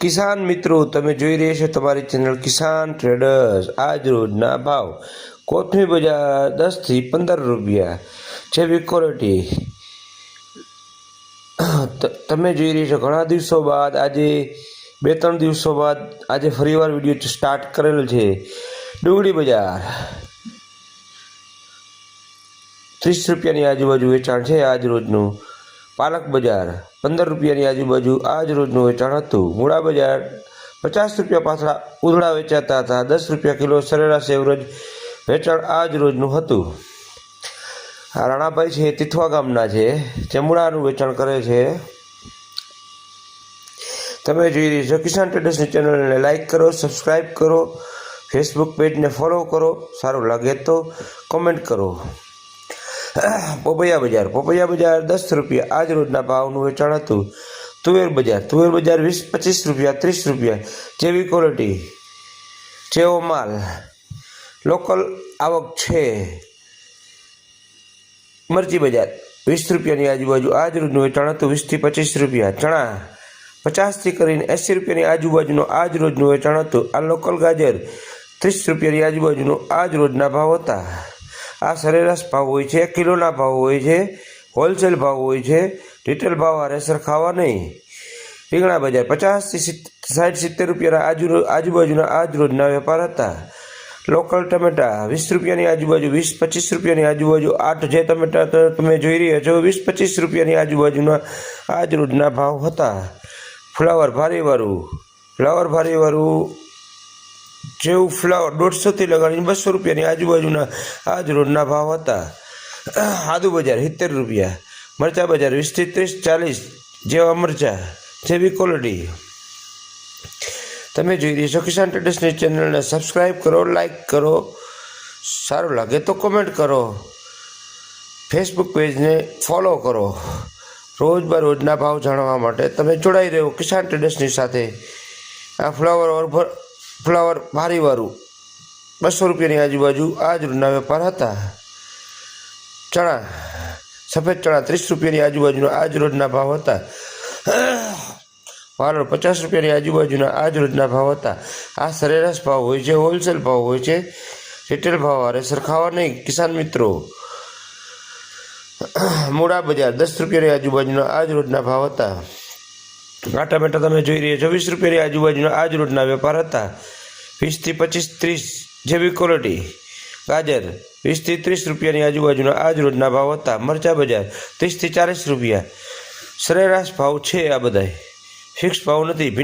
કિસાન મિત્રો, તમે જોઈ રહ્યા છો તમારી ચેનલ કિસાન ટ્રેડર્સ. આજ રોજના ભાવ કોથમી બજાર દસથી પંદર રૂપિયા છે ક્વોલિટી તમે જોઈ રહ્યા છો ઘણા દિવસો બાદ, આજે બે ત્રણ દિવસો બાદ આજે ફરીવાર વીડિયો સ્ટાર્ટ કરેલ છે. ડુંગળી બજાર ત્રીસ રૂપિયાની આજુબાજુ વેચાણ છે આજ રોજનું. પાલક બજાર. પંદર રૂપિયાની આજુબાજુ આજ રોજનું વેચાણ હતું. મૂળા બજાર પચાસ રૂપિયા પાછળ ઉધડા વેચાતા હતા. દસ રૂપિયા કિલો સરેરાશ એવરેજ વેચાણ આજ રોજનું હતું. આ રાણાભાઈ છે, તિથવા ગામના છે ચમડાનું વેચાણ કરે છે. તમે જોઈ રહી છો કિસાન ટ્રેડર્સની ચેનલને લાઈક કરો સબસ્ક્રાઈબ કરો, ફેસબુક પેજને ફોલો કરો. સારું લાગે તો કોમેન્ટ કરો. પોપૈયા બજાર પોપૈયા બજાર દસ રૂપિયા. આજ રોજના ભાવનું વેચાણ હતું. તુવેર બજાર તુવેર બજાર વીસ, પચીસ રૂપિયા, ત્રીસ રૂપિયા. જેવી ક્વોલિટી જેવો માલ. લોકલ આવક છે. મરચી બજાર, વીસ રૂપિયાની આજુબાજુ. આજ રોજનું વેચાણ હતું વીસથી પચીસ રૂપિયા. ચણા પચાસથી કરીને એંસી રૂપિયાની આજુબાજુનો આજ રોજનું વેચાણ હતું. આ લોકલ ગાજર, ત્રીસ રૂપિયાની આજુબાજુનો આજ રોજના ભાવ હતા. આ સરેરાશ ભાવ હોય છે, એક કિલોના ભાવ હોય છે હોલસેલ ભાવ હોય છે રિટેલ ભાવ હારે સરખાવા નહીં. રીંગણા બજાર પચાસથી સાઠ, સિત્તેર રૂપિયાના આજુ આજુબાજુના આજ રોજના વેપાર હતા. લોકલ ટમેટા વીસ રૂપિયાની આજુબાજુ, વીસ પચીસ રૂપિયાની આજુબાજુ, આઠ જે ટમેટા તમે જોઈ રહ્યા છો, વીસ પચીસ રૂપિયાની આજુબાજુના આજ રોજના ભાવ હતા. ફ્લાવર ભારેવાળું ફ્લાવર ભારીવાળું જેવું ફ્લાવર દોઢસોથી લગાડીને બસો રૂપિયાની આજુબાજુના આજ રોજના ભાવ હતા. આદુ બજાર સિત્તેર રૂપિયા, મરચા બજાર વીસથી ત્રીસ, ચાલીસ જેવા મરચા, જેવી ક્વોલિટી તમે જોઈ રહ્યા છો કિસાન ટ્રેડર્સની ચેનલને સબસ્ક્રાઈબ કરો લાઈક કરો. સારું લાગે તો કોમેન્ટ કરો. ફેસબુક પેજને ફોલો કરો. રોજ રોજના ભાવ જાણવા માટે તમે જોડાઈ રહ્યો કિસાન ટ્રેડર્સની સાથે. આ ફ્લાવર ઓર ફ્લાવર ભારીવાળું બસો રૂપિયાની આજુબાજુ આ જ રોજના વેપાર હતા. ચણા, સફેદ ચણા ત્રીસ રૂપિયાની આજુબાજુના આજ રોજના ભાવ હતા. વાલોડ પચાસ રૂપિયાની આજુબાજુના આજ રોજના ભાવ હતા. આ સરેરાશ ભાવ હોય છે, હોલસેલ ભાવ હોય છે, રિટેલ ભાવ અરે સરખાવા નહીં, કિસાન મિત્રો. મૂળા બજાર દસ રૂપિયાની આજુબાજુના આજ રોજના ભાવ હતા. આ ટમેટા તમે જોઈ રહ્યા છો. વીસ રૂપિયાની આજુબાજુના આજ રોડના વેપાર હતા. વીસથી પચીસ ત્રીસ જેવી ક્વોલિટી ગાજર વીસથી ત્રીસ રૂપિયાની આજુબાજુના આજ રોજના ભાવ હતા. મરચા બજાર ત્રીસથી ચાલીસ રૂપિયા. સરેરાશ ભાવ છે આ બધાય. ફિક્સ ભાવ નથી.